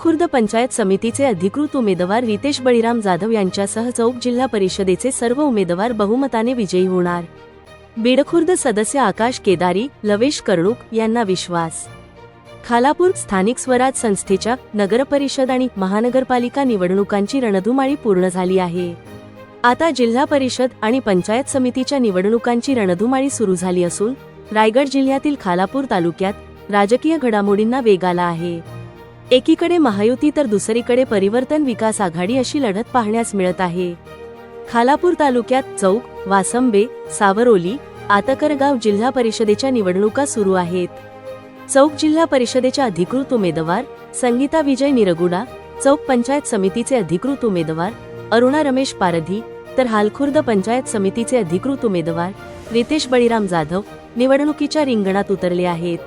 खुर्द पंचायत समितीचे अधिकृत उमेदवार रितेश बळीराम जाधव यांच्यासह चौक जिल्हा परिषदेचे सर्व उमेदवार बहुमताने विजयी होणार. बीडखुर्द सदस्य आकाश केदारी लवेश कर्णुक यांना विश्वास. खालापूर स्थानिक स्वराज संस्थेच्या नगरपरिषद आणि महानगरपालिका निवडणुकांची रणधुमाळी पूर्ण झाली आहे. आता जिल्हा परिषद आणि पंचायत समितीच्या निवडणुकांची रणधुमाळी सुरू झाली असून रायगड जिल्ह्यातील खालापूर तालुक्यात राजकीय घडामोडींना वेग आला आहे. एकीकडे महायुती तर दुसरीकडे परिवर्तन विकास आघाडी अशी लढत पाहण्यास मिळत आहे. खालापूर तालुक्यात चौक वासंबे सावरोली आतकरगाव जिल्हा परिषदेच्या निवडणुका सुरू आहेत. चौक जिल्हा परिषदेच्या अधिकृत उमेदवार संगीता विजय निरगुडा चौक पंचायत समितीचे अधिकृत उमेदवार अरुणा रमेश पारधी तर हालखुर्द पंचायत समितीचे अधिकृत उमेदवार रितेश बळीराम जाधव निवडणुकीच्या रिंगणात उतरले आहेत.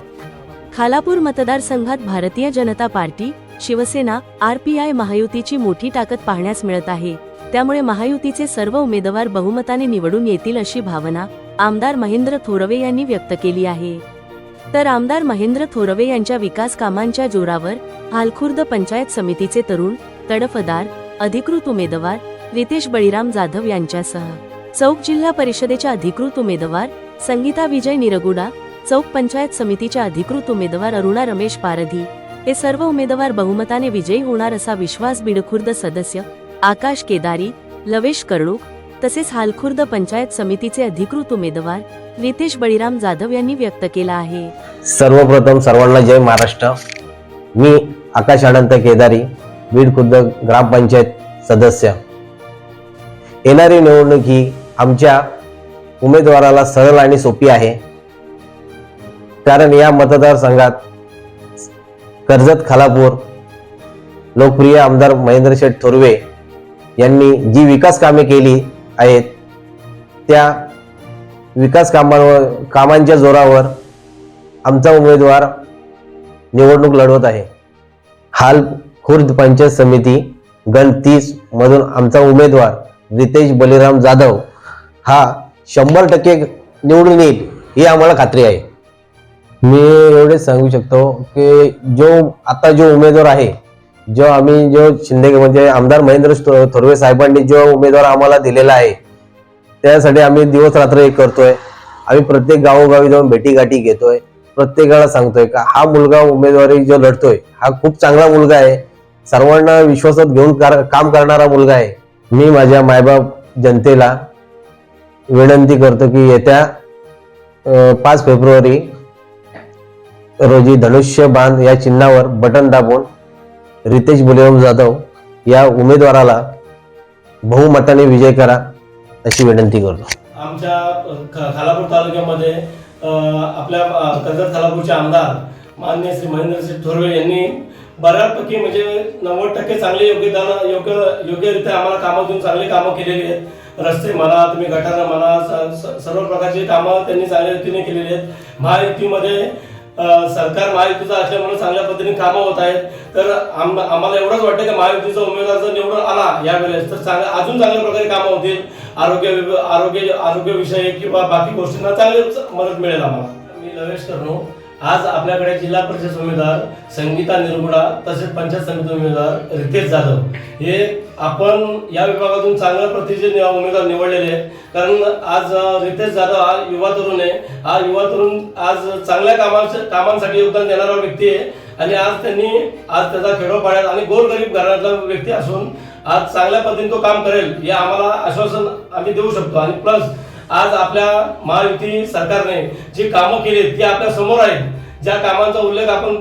खालापूर मतदारसंघात भारतीय जनता पार्टी शिवसेना आरपीआय महायुतीची मोठी ताकद पाहण्यास मिळत आहे. त्यामुळे महायुतीचे सर्व उमेदवार बहुमताने निवडून येतील अशी भावना आमदार महेंद्र थोरवे यांनी व्यक्त केली आहे. तर आमदार महेंद्र थोरवे यांच्या विकास कामांच्या जोरावर हालखुर्द पंचायत समितीचे तरुण तडफदार अधिकृत उमेदवार रितेश बळीराम जाधव यांच्यासह चौक जिल्हा परिषदेच्या अधिकृत उमेदवार संगीता विजय निरगुडा चौक पंचायत समितीच्या अधिकृत उमेदवार अरुणा रमेश पारधी. हे सर्व उमेदवार बहुमताने विजयी होणार असा विश्वास बिडखुर्द सदस्य आकाश केदारी लवेश कर्णूक तसेच हालखुर्द पंचायत समितीचे अधिकृत उमेदवार रितेश बळीराम जाधव यांनी व्यक्त केला आहे. सर्वप्रथम सर्वांना जय महाराष्ट्र. मी आकाश अनंत केदारी बीड खुर्द ग्रामपंचायत सदस्य. येणारी निवडणूक ही आमच्या उमेदवाराला सरळ आणि सोपी आहे. कारण या मतदारसंघात कर्जत खालापूर लोकप्रिय आमदार महेंद्र शेठ थोरवे यांनी जी विकास कामे केली आहेत त्या विकास कामांवर कामांच्या जोरावर आमचा उमेदवार निवडणूक लढवत आहे. हाल खुर्द पंचायत समिती गण तीस मधून आमचा उमेदवार रितेश बलिराम जाधव हा शंभर टक्के निवडून येईल ही आम्हाला खात्री आहे. मी एवढेच सांगू शकतो की जो आता जो उमेदवार आहे जो आम्ही जो शिंदे म्हणजे आमदार महेंद्र थोरवे साहेबांनी जो उमेदवार आम्हाला दिलेला आहे त्यासाठी आम्ही दिवस रात्र एक करतोय. आम्ही प्रत्येक गावोगावी जाऊन भेटीगाठी घेतोय. प्रत्येकाला सांगतोय का हा मुलगा उमेदवारी जो लढतोय हा खूप चांगला मुलगा आहे. सर्वांना विश्वासात घेऊन कार- काम करणारा मुलगा आहे. मी माझ्या मायबाप जनतेला विनंती करतो की येत्या पाच फेब्रुवारी रोजी धनुष्य बांध या चिन्हावर बटन दाबून रितेश बलिराम जाधव या उमेदवाराला बहुमताने विजय करा अशी विनंती करतो. आमच्या ख- खालापूर तालुक्यामध्ये आपल्या कर्जत खालापूरचे आमदार मान्य श्री महेंद्रसिंह थोरवे यांनी बऱ्यापैकी म्हणजे नव्वद टक्के चांगले योगदान योग्य योग्यरित्या आम्हाला कामं देऊन चांगली कामं केलेली आहेत. रस्ते म्हणा तुम्ही गटारं म्हणा स- सर्व प्रकारची कामं त्यांनी चांगल्या रीतीने केलेली आहेत. महायुतीमध्ये सरकार महायुतीचं असल्यामुळे चांगल्या पद्धतीने कामं होत आहेत. तर आम आम्हाला एवढंच वाटतं की महायुतीचा उमेदवार जर निवडून आला यावेळेस तर चांगल्या अजून चांगल्या प्रकारे कामं होतील. आरोग्य आरोग्य आरोग्य विषय किंवा बाकी गोष्टींना चांगली मदत मिळेल आम्हाला. मी लवेश करणू आज आपल्याकडे जिल्हा परिषद उमेदवार संगीता निरगुडा तसेच पंचायत समिती उमेदवार रितेश जाधव. हे आपण या विभागातून चांगल्या प्रतीचे उमेदवार निवडलेले आहेत. कारण आज रितेश जाधव हा युवा तरुण आहे. हा युवा तरुण आज चांगल्या कामांच्या कामांसाठी योगदान देणारा व्यक्ती आहे. आणि आज त्यांनी आज त्याचा खेडोपाड्यात आणि गोरगरीब घरातला व्यक्ती असून आज चांगल्या पद्धतीने तो काम करेल हे आम्हाला आश्वासन आम्ही देऊ शकतो. आणि प्लस आज आपल्या महायुती सरकारने जी कामं केली आहेत ती आपल्यासमोर आहेत. ज्या कामांचा उल्लेख आपण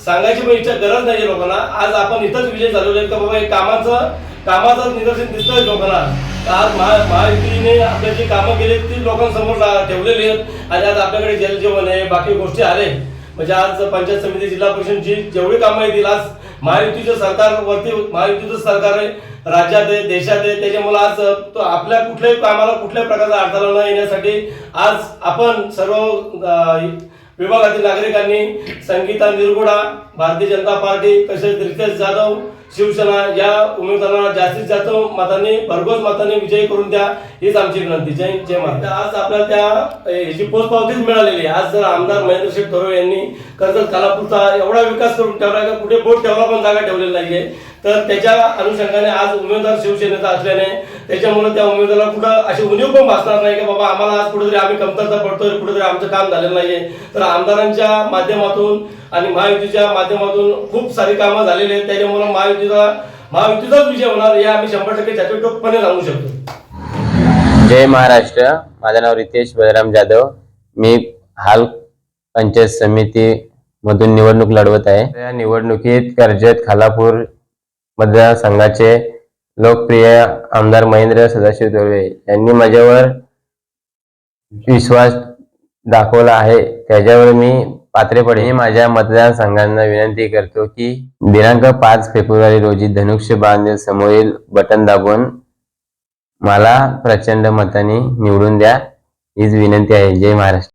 सांगायची पण इच्छा गरज नाही लोकांना. आज आपण इथंच विजय झालेलो आहे का बाबा? हे कामाचं कामाचं निदर्शन दिसतंय लोकांना. तर आज महा महायुतीने आपल्या जी कामं केली आहेत ती लोकांसमोर ठेवलेली आहेत. आणि आज आपल्याकडे जलजीवन आहे बाकी गोष्टी आले म्हणजे आज पंचायत समिती जिल्हा परिषदची जेवढी कामं येतील आज महायुतीचं सरकार वरती महायुतीचं सरकार आहे. राज्यात आहे देशात आहे त्याच्यामुळे आज तो आपल्या कुठल्याही कामाला कुठल्याही प्रकारचा अडथळा न येण्यासाठी आज आपण सर्व विभागातील नागरिकांनी संगीता निरगुडा भारतीय जनता पार्टी तसेच रितेश जाधव शिवसेना या उमेदवारांना जास्तीत जास्त मतांनी भरघोस मतांनी विजयी करून द्या हीच आमची विनंती. जय जय महाराज. आज आपल्याला त्या अ, ह्याची पोचपावतीच मिळालेली आहे. आज जर आमदार महेंद्र शेठ थोरवे यांनी कर्जत कालापूरचा एवढा विकास करून ठेवला का कुठे बोट ठेवला पण जागा ठेवलेली नाहीये. तर त्याच्या अनुषंगाने आज उमेदवार शिवसेनेचा असल्याने त्याच्यामुळे त्या उमेदवाराला कुठं अशी उणीव पण भासणार नाही की बाबा आम्हाला आज कुठेतरी आम्ही कमतरता पडतोय कुठेतरी आमचं काम झालेलं नाहीये. तर आमदारांच्या माध्यमातून आणि महायुतीच्या माध्यमातून खूप सारी कामं झालेली आहेत. त्याच्यामुळे महायुतीचा महायुतीचाच विजय होणार हे आम्ही शंभर टक्के चाटोटोकपणे सांगू शकतो. जय महाराष्ट्र. माझं नाव रितेश बलराम जाधव. मी हाल पंचायत समिती मधून निवडणूक लढवत आहे. या निवडणुकीत कर्जत खालापूर मतदारसंघाचे लोकप्रिय आमदार महेंद्र सदाशिव तुर्वे यांनी माझ्यावर विश्वास दाखवला आहे. त्याच्यावर मी पात्रे पडे माझ्या मतदारसंघांना विनंती करतो की दिनांक पाच फेब्रुवारी रोजी धनुष्य बांधील समोरील बटन दाबून मला प्रचंड मताने निवडून द्या. हीच विनंती आहे. जय महाराष्ट्र.